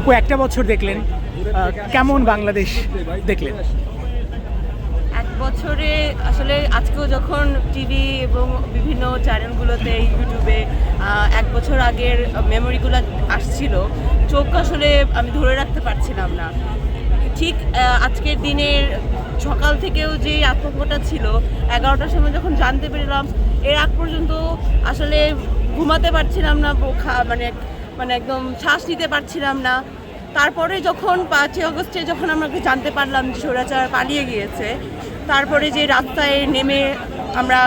আপু, একটা বছর দেখলেন কেমন বাংলাদেশ দেখলেন? এক বছরে আসলে আজকেও যখন টিভি এবং বিভিন্ন চ্যানেলগুলোতে ইউটিউবে এক বছর আগের মেমোরিগুলো আসছিল, চোখ আসলে আমি ধরে রাখতে পারছিলাম না। ঠিক আজকের দিনের সকাল থেকেও যে আতঙ্কটা ছিল, এগারোটার সময় যখন জানতে পেরেলাম, এর আগ পর্যন্ত আসলে ঘুমাতে পারছিলাম না মানে মানে একদম শ্বাস নিতে পারছিলাম না। তারপরে যখন পাঁচই অগস্টে যখন আমরা জানতে পারলাম যে সৌরাচার পালিয়ে গিয়েছে, তারপরে যে রাস্তায় নেমে আমরা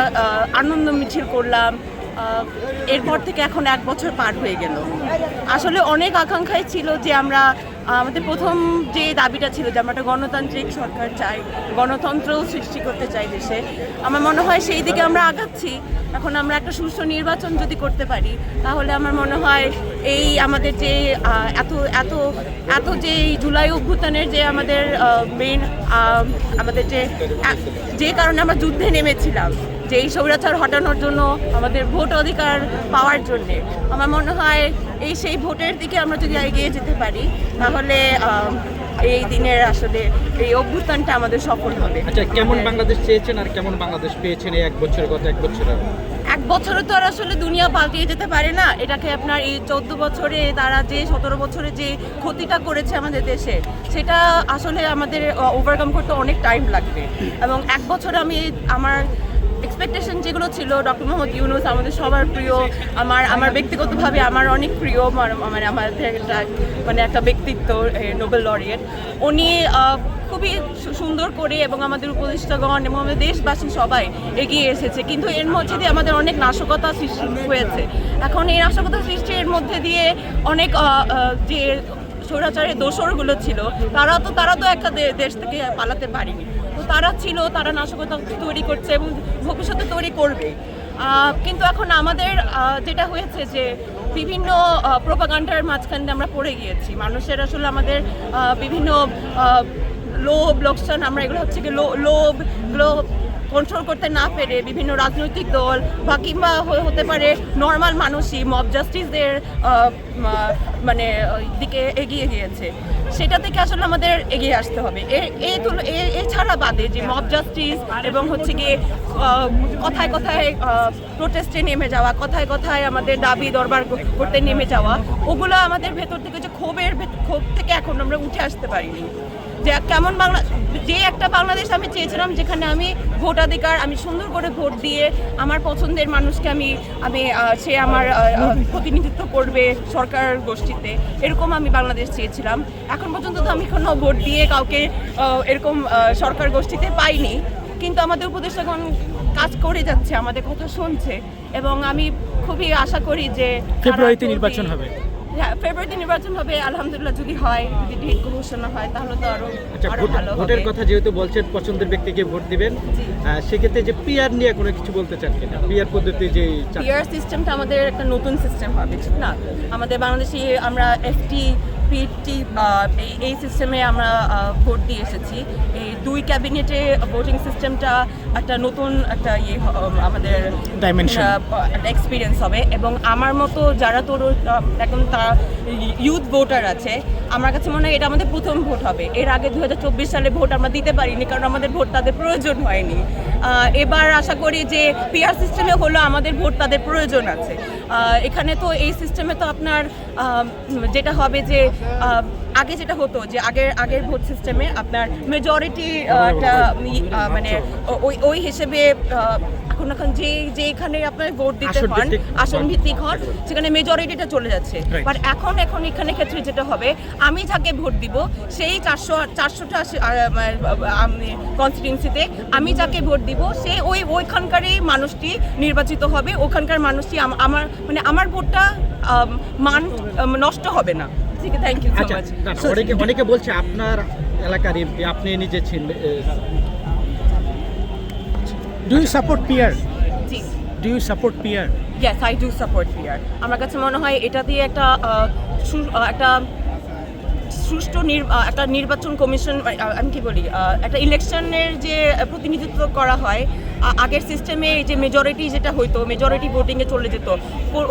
আনন্দ মিছিল করলাম এরপর থেকে এখন এক বছর পার হয়ে গেল। আসলে অনেক আকাঙ্ক্ষাই ছিল যে আমরা আমাদের প্রথম যে দাবিটা ছিল যে আমরা একটা গণতান্ত্রিক সরকার চাই, গণতন্ত্র সৃষ্টি করতে চাই দেশে, আমার মনে হয় সেই দিকে আমরা আগাচ্ছি। এখন আমরা একটা সুষ্ঠু নির্বাচন যদি করতে পারি, তাহলে আমার মনে হয় এই আমাদের যে এত এত এত যে জুলাই অভ্যুত্থানের যে আমাদের মেন আমাদের যে যে কারণে আমরা যুদ্ধে নেমেছিলাম যে এই স্বৈরাচার হটানোর জন্য আমাদের ভোট অধিকার পাওয়ার জন্যে। আমার মনে হয় এই সেই ভোটের দিকে আমরা যদি এগিয়ে যেতে পারি তাহলে এই দিনের আসলে এই অভ্যুত্থানটা আমাদের সফল হবে। আচ্ছা কেমন বাংলাদেশ চেয়েছেন আর কেমন বাংলাদেশ পেয়েছেন এই এক বছর গত এক বছরে? এক বছরে তো আর আসলে দুনিয়া পাল্টিয়ে যেতে পারে না। এটাকে আপনার এই চোদ্দ বছরে তারা যে সতেরো বছরে যে ক্ষতিটা করেছে আমাদের দেশে সেটা আসলে আমাদের ওভারকাম করতে অনেক টাইম লাগবে। এবং এক বছরে আমি আমার এক্সপেকটেশন যেগুলো ছিল ডক্টর মোহাম্মদ ইউনুস আমাদের সবার প্রিয়, আমার আমার ব্যক্তিগতভাবে আমার অনেক প্রিয় মানে আমাদের একটা মানে একটা ব্যক্তিত্ব নোবেল লরিয়েট। উনি খুবই সুন্দর করে এবং আমাদের উপদেষ্টাগণ এবং আমাদের দেশবাসী সবাই এগিয়ে এসেছে। কিন্তু এর মধ্যে দিয়ে আমাদের অনেক নাশকতা সৃষ্টি হয়েছে। এখন এই নাশকতা সৃষ্টির মধ্যে দিয়ে অনেক যে স্বৈরাচারের দোষরগুলো ছিল, তারা তো তারা তো একটা দেশ থেকে পালাতে পারেনি। তারা ছিল, তারা নাশকতা তৈরি করছে এবং ভবিষ্যতে তৈরি করবে। কিন্তু এখন আমাদের যেটা হয়েছে যে বিভিন্ন প্রোপাগান্ডার মাঝখানে আমরা পড়ে গিয়েছি। মানুষের আসলে আমাদের বিভিন্ন লোভ, লোকসান, আমরা এগুলো হচ্ছে কি লোভ, এগুলো কন্ট্রোল করতে না পেরে বিভিন্ন রাজনৈতিক দল বা কিংবা হতে পারে নর্মাল মানুষই মব জাস্টিসদের মানে দিকে এগিয়ে গিয়েছে। সেটা থেকে আসলে আমাদের এগিয়ে আসতে হবে। এই এছাড়া বাদে যে মব জাস্টিস এবং হচ্ছে গিয়ে কথায় কথায় প্রোটেস্টে নেমে যাওয়া, কথায় কথায় আমাদের দাবি দরবার করতে নেমে যাওয়া, ওগুলো আমাদের ভেতর থেকে যে ক্ষোভের ক্ষোভ থেকে এখন আমরা উঠে আসতে পারিনি। যে কেমন বাংলা যে একটা বাংলাদেশ আমি চেয়েছিলাম যেখানে আমি ভোটাধিকার আমি সুন্দর করে ভোট দিয়ে আমার পছন্দের মানুষকে আমি আমি সে আমার প্রতিনিধিত্ব করবে সরকার গোষ্ঠীতে। এরকম আমি বাংলাদেশ চেয়েছিলাম। এখন পর্যন্ত তো আমি কোনো ভোট দিয়ে কাউকে এরকম সরকার গোষ্ঠীতে পাইনি। কিন্তু আমাদের উপদেষ্টাগণ কাজ করে যাচ্ছে আমাদের কথা শুনছে। এবং আমি খুবই আশা করি যে ফেব্রুয়ারিতে নির্বাচন হবে। হ্যাঁ ফেব্রুয়ারিতে নির্বাচন হবে আলহামদুলিল্লাহ যদি হয় যদি ডেট ঘোষণা হয় তাহলে তো আরও আচ্ছা আরও ভালো ভোটের কথা যেহেতু বলছেন পছন্দের ব্যক্তিকে ভোট দিবেন। সেক্ষেত্রে যে পিআর নিয়ে কোনো কিছু বলতে চান কিনা? পিআর পদ্ধতি যে। পিআর সিস্টেমটা আমাদের একটা নতুন সিস্টেম হবে ঠিক না? আমাদের বাংলাদেশে আমরা এফটি পিটি এই সিস্টেমে আমরা ভোট দিয়ে এসেছি। এই দুই ক্যাবিনেটে ভোটিং সিস্টেমটা একটা নতুন একটা ইয়ে আমাদের. একটা- এক্সপিরিয়েন্স হবে। এবং আমার মতো যারা তোর এখন তারা ইউথ ভোটার আছে আমার কাছে মনে হয় এটা আমাদের প্রথম ভোট হবে। এর আগে দু হাজার চব্বিশ সালে ভোট আমরা দিতে পারিনি কারণ আমাদের ভোট তাদের প্রয়োজন হয়নি। এবার আশা করি যে পিআর সিস্টেমে হলো আমাদের ভোট তাদের প্রয়োজন আছে। এখানে তো এই সিস্টেমে তো আপনার যেটা হবে যে আগে যেটা হতো যে আগের আগের ভোট সিস্টেমে আপনার মেজরিটি একটা মানে ওই ওই হিসেবে এখন এখন যে এখানে আপনার ভোট দিতে হন আসন ভিত্তিক হন সেখানে মেজরিটিটা চলে যাচ্ছে। বাট এখন এখন এখানে ক্ষেত্রে যেটা হবে আমি যাকে ভোট দিব সেই চারশো চারশোটা কনস্টিটিউন্সিতে আমি যাকে ভোট দিব সে ওই ওইখানকারই মানুষটি নির্বাচিত হবে ওখানকার মানুষটি আমার মানে আমার ভোটটা মান নষ্ট হবে না। আছে থ্যাংক ইউ সো মাচ অনেকে অনেকে বলছে আপনার এলাকার এমপি আপনি নিজে ছিলেন do you support PR do you support PR yes I do support PR আমার কাছে মনে হয় এটা দিয়ে একটা সু- একটা সুষ্ঠু একটা নির্বাচন কমিশন আমি কি বলি একটা ইলেকশনের যে প্রতিনিধিত্ব করা হয় আগের সিস্টেমে যে মেজরিটি যেটা হইতো মেজরিটি ভোটিংয়ে চলে যেত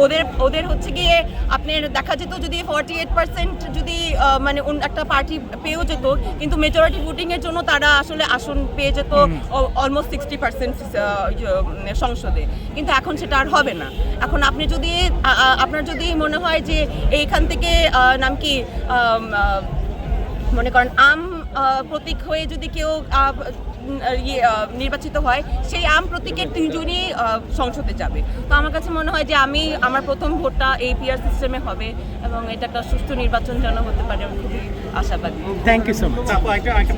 ওদের ওদের হচ্ছে গিয়ে আপনার দেখা যেত যদি ফর্টি এইট পার্সেন্ট যদি মানে একটা পার্টি পেয়েও যেত কিন্তু মেজরিটি ভোটিংয়ের জন্য তারা আসলে আসন পেয়ে যেত অলমোস্ট সিক্সটি পার্সেন্ট সংসদে। কিন্তু এখন সেটা আর হবে না। এখন আপনি যদি আপনার যদি মনে হয় যে এইখান থেকে নাম কি মনে করেন আম প্রতীক হয়ে যদি কেউ ইয়ে, নির্বাচিত হয় সেই আম প্রতীকের তিনজনই সংসদে যাবে। তো আমার কাছে মনে হয় যে আমি আমার প্রথম ভোটটা এই পিআর সিস্টেমে হবে এবং এটা একটা সুস্থ নির্বাচন যেন হতে পারে আমি খুবই আশাবাদী। Thank you so much